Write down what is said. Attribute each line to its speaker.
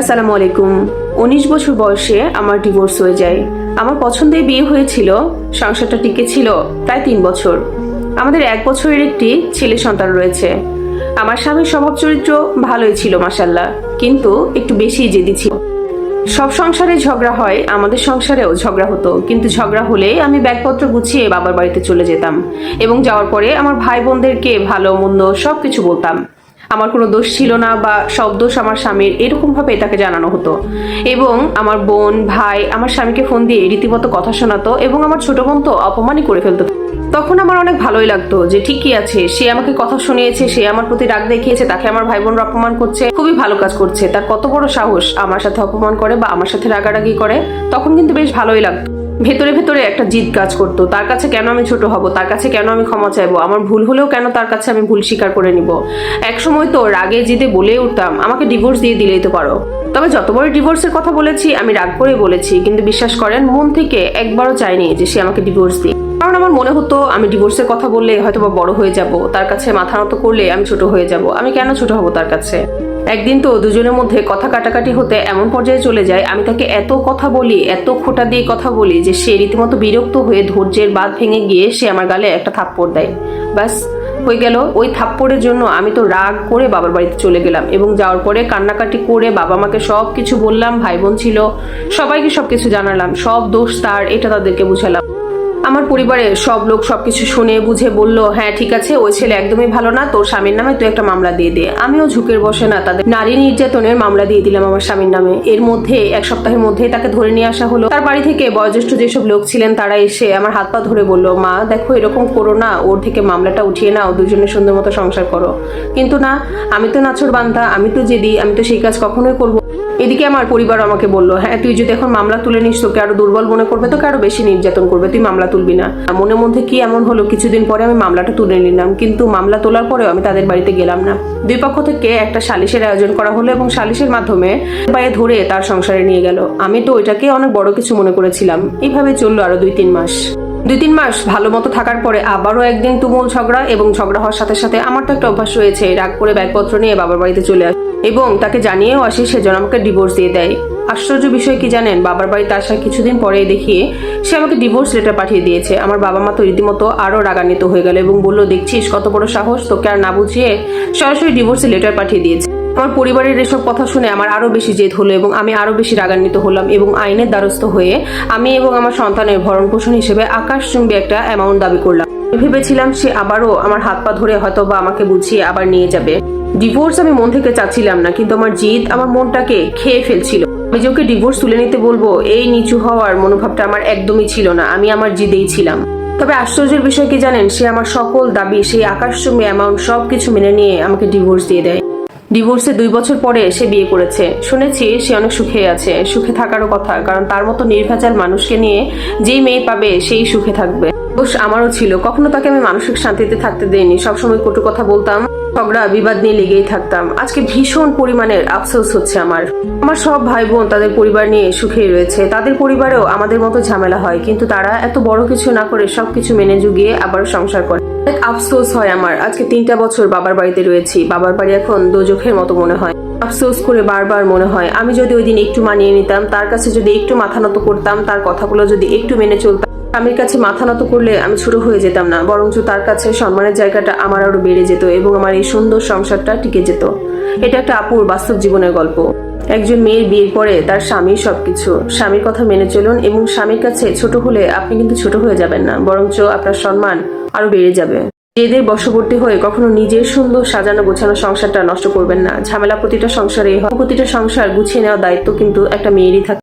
Speaker 1: আসসালামু আলাইকুম। উনিশ বছর বয়সে আমার ডিভোর্স হয়ে যায়। আমার পছন্দের বিয়ে হয়েছিল, সংসারটা টিকে ছিল প্রায় তিন বছর। আমাদের এক বছরের একটি ছেলে সন্তান রয়েছে। আমার স্বামীর স্বভাব চরিত্র ভালোই ছিল মাসাল্লাহ কিন্তু একটু বেশি জেদি ছিল। সব সংসারে ঝগড়া হয়, আমাদের সংসারেও ঝগড়া হতো, কিন্তু ঝগড়া হলে আমি ব্যাগপত্র গুছিয়ে বাবার বাড়িতে চলে যেতাম এবং যাওয়ার পরে আমার ভাই বোনদেরকে ভালো মন্দ সব কিছু বলতাম। আমার কোনো দোষ ছিল না বা সব দোষ আমার স্বামীর এরকম ভাবে তাকে জানানো হতো। এবং আমার বোন, ভাই, আমার স্বামীকে ফোন দিয়ে রীতিমতো কথা শোনাতো এবং আমার ছোট বোন তো অপমানই করে ফেলতো। তখন আমার অনেক ভালোই লাগতো যে ঠিকই আছে, সে আমাকে কথা শুনিয়েছে, সে আমার প্রতি রাগ দেখিয়েছে, তাকে আমার ভাই বোনরা অপমান করছে, খুবই ভালো কাজ করছে। তার কত বড় সাহস আমার সাথে অপমান করে বা আমার সাথে রাগারাগি করে, তখন কিন্তু বেশ ভালোই লাগতো। ভেতরে ভেতরে একটা জিদ কাজ করতো। তার কাছে কেন আমি ছোট হব? তার কাছে কেন আমি ক্ষমা চাইব? আমার ভুল হলেও কেন তার কাছে আমি ভুল স্বীকার করে নিব? এক সময় তো রাগে জিদে বলে উঠতাম, আমাকে ডিভোর্স দিয়ে দিলেই তো পারো। তবে যতবার ডিভোর্সের কথা বলেছি, আমি রাগ করে বলেছি, কিন্তু বিশ্বাস করেন, মন থেকে একবারও চাইনি যে সে আমাকে ডিভোর্স দিয়ে কারণ আমার মনে হতো, আমি ডিভোর্সের কথা বললে হয়তো বা বড় হয়ে যাব। তার কাছে মাথা নত করলে আমি ছোট হয়ে যাব। আমি কেন ছোট হব তার কাছে? একদিন তো দুজনের মধ্যে কথা কাটাকাটি হতে এমন পর্যায়ে চলে যায়, আমি তাকে এত কথা বলি, এত খোটা দিয়ে কথা বলি যে সে রীতিমতো বিরক্ত হয়ে ধৈর্যের বাঁধ ভেঙে গিয়ে সে আমার গালে একটা থাপ্পড় দেয়। ব্যাস, হয়ে গেল। ওই থাপ্পড়ের জন্য আমি তো রাগ করে বাবার বাড়িতে চলে গেলাম এবং যাওয়ার পরে কান্নাকাটি করে বাবা মাকে সব কিছু বললাম, ভাই বোন ছিল, সবাইকে সব কিছু জানালাম, সব দোষ তার, এটা তাদেরকে বুঝালাম। আমার পরিবারে সব লোক সবকিছু শুনে, বুঝে বলল হ্যাঁ ঠিক আছে, ওই ছেলে একদমই ভালো না, তোর স্বামীর নামে তুই একটা মামলা দিয়ে দে। আমিও ঝুঁকের বসে না, তাদের নারী নির্যাতনের মামলা দিয়ে দিলাম আমার স্বামীর নামে। এর মধ্যে, এক সপ্তাহের মধ্যেই তাকে ধরে নিয়ে আসা হলো। তার বাড়ি থেকে বয়োজ্যেষ্ঠ যেসব লোক ছিলেন, তারা এসে আমার হাত পা ধরে বলল, মা, দেখো, এরকম করো না, ওর থেকে মামলাটা উঠিয়ে নাও, দুজনে সুন্দর মতো সংসার করো। কিন্তু না, আমি তো নাছর বান্ধা আমি তো জেদি, আমি তো সেই কাজ কখনোই করব এদিকে আমার পরিবার আমাকে বলল হ্যাঁ তুই যদি এখন মামলা তুলে নিস, তোকে আরও দুর্বল মনে করবে, তোকে আরও বেশি নির্যাতন করবে, তুই মামলা তুলবি না। মনের মধ্যে কি এমন হলো, কিছুদিন পরে আমি মামলাটা তুলে নিলাম, কিন্তু মামলা তোলার পরেও আমি তাদের বাড়িতে গেলাম না। দুই পক্ষ থেকে একটা সালিশের আয়োজন করা হলো এবং সালিশের মাধ্যমে পায়ে ধরে তার সংসারে নিয়ে গেল। আমি তো ওইটাকে অনেক বড় কিছু মনে করেছিলাম। এইভাবে চলল আরও দুই তিন মাস। দুই তিন মাস ভালো মতো থাকার পরে আবারও একদিন তুমুল ঝগড়া এবং ঝগড়া হওয়ার সাথে সাথে আমার তো একটা অভ্যাস রয়েছে, রাগ করে ব্যাগপত্র নিয়ে বাবার বাড়িতে চলে আসে এবং তাকে জানিয়েও আসে সেজন আমাকে ডিভোর্স দিয়ে দেয়। আশ্চর্য বিষয় কি জানেন? বাবার বাড়িতে আসার কিছুদিন পরে দেখিয়ে সে আমাকে ডিভোর্স লেটার পাঠিয়ে দিয়েছে। আমার বাবা মা তো রীতিমতো আরও রাগান্বিত হয়ে গেল এবং বলল, দেখছিস কত বড় সাহস তোকে আর না বুঝিয়ে সরাসরি ডিভোর্সের লেটার পাঠিয়ে দিয়েছে। আমার পরিবারের এসব কথা শুনে আমার আরও বেশি জেদ হলো এবং আমি আরও বেশি রাগান্বিত হলাম এবং আইনের দ্বারস্থ হয়ে আমি এবং আমার সন্তানের ভরণ পোষণ হিসেবে আকাশচুম্বী একটা অ্যামাউন্ট দাবি করলাম। ভেবেছিলাম সে আবারও আমার হাত পা ধরে হয়তো বা আমাকে বুঝিয়ে আবার নিয়ে যাবে। ডিভোর্স আমি মন থেকে চাচ্ছিলাম না, কিন্তু আমার জিদ আমার মনটাকে খেয়ে ফেলছিল। আমি যে ওকে ডিভোর্স তুলে নিতে বলব, এই নিচু হওয়ার মনোভাবটা আমার একদমই ছিল না, আমি আমার জিদেই ছিলাম। তবে আশ্চর্যের বিষয় কি জানেন, সে আমার সকল দাবি, সেই আকাশচুম্বী অ্যামাউন্ট সবকিছু মেনে নিয়ে আমাকে ডিভোর্স দিয়ে দেয়। ডিভোর্সে দুই বছর পরে সে বিয়ে করেছে। শুনেছি সে অনেক সুখে আছে, সুখে থাকারও কথা, কারণ তার মতো নির্ভেজাল মানুষকে নিয়ে যেই মেয়ে পাবে, সেই সুখে থাকবে। দোষ আমারও ছিল, কখনো তাকে আমি মানসিক শান্তিতে থাকতে দেইনি। সবসময় কটু কথা বলতাম ঝগড়া বিবাদ নিয়ে লেগেই থাকতাম। আজকে ভীষণ পরিমাণের আফসোস হচ্ছে আমার। আমার সব ভাই বোন তাদের পরিবার নিয়ে সুখেই রয়েছে। তাদের পরিবারেও আমাদের মতো ঝামেলা হয়, কিন্তু তারা এত বড় কিছু না করে সবকিছু মেনে জুগিয়ে আবার সংসার করে। অনেক আফসোস হয় আমার। আজকে তিনটা বছর বাবার বাড়িতে রয়েছি। বাবার বাড়ি এখন দোজখের মতো মনে হয়। আফসোস করে বারবার মনে হয়, আমি যদি ওই দিন একটু মানিয়ে নিতাম, তার কাছে যদি একটু মাথা নত করতাম, তার কথাগুলো যদি একটু মেনে চলতাম স্বামীর কাছে মাথা নত করলে আমি ছোট হয়ে যেতাম না, বরঞ্চ তার কাছে সম্মানের জায়গাটা আমার আরও বেড়ে যেত এবং আমার এই সুন্দর সংসারটা টিকে যেত। এটা একটা আপুর বাস্তব জীবনের গল্প। একজন মেয়ের বিয়ের পরে তার স্বামী সবকিছু। স্বামীর কথা মেনে চলুন এবং স্বামীর কাছে ছোট হলে আপনি কিন্তু ছোট হয়ে যাবেন না, বরঞ্চ আপনার সম্মান আরও বেড়ে যাবে। এদের বশবর্তী হয়ে কখনো নিজের সুন্দর সাজানো গোছানো সংসারটা নষ্ট করবেন না। ঝামেলা প্রতিটা সংসারে প্রতিটা সংসার গুছিয়ে নেওয়ার দায়িত্ব কিন্তু একটা মেয়েরই থাকে।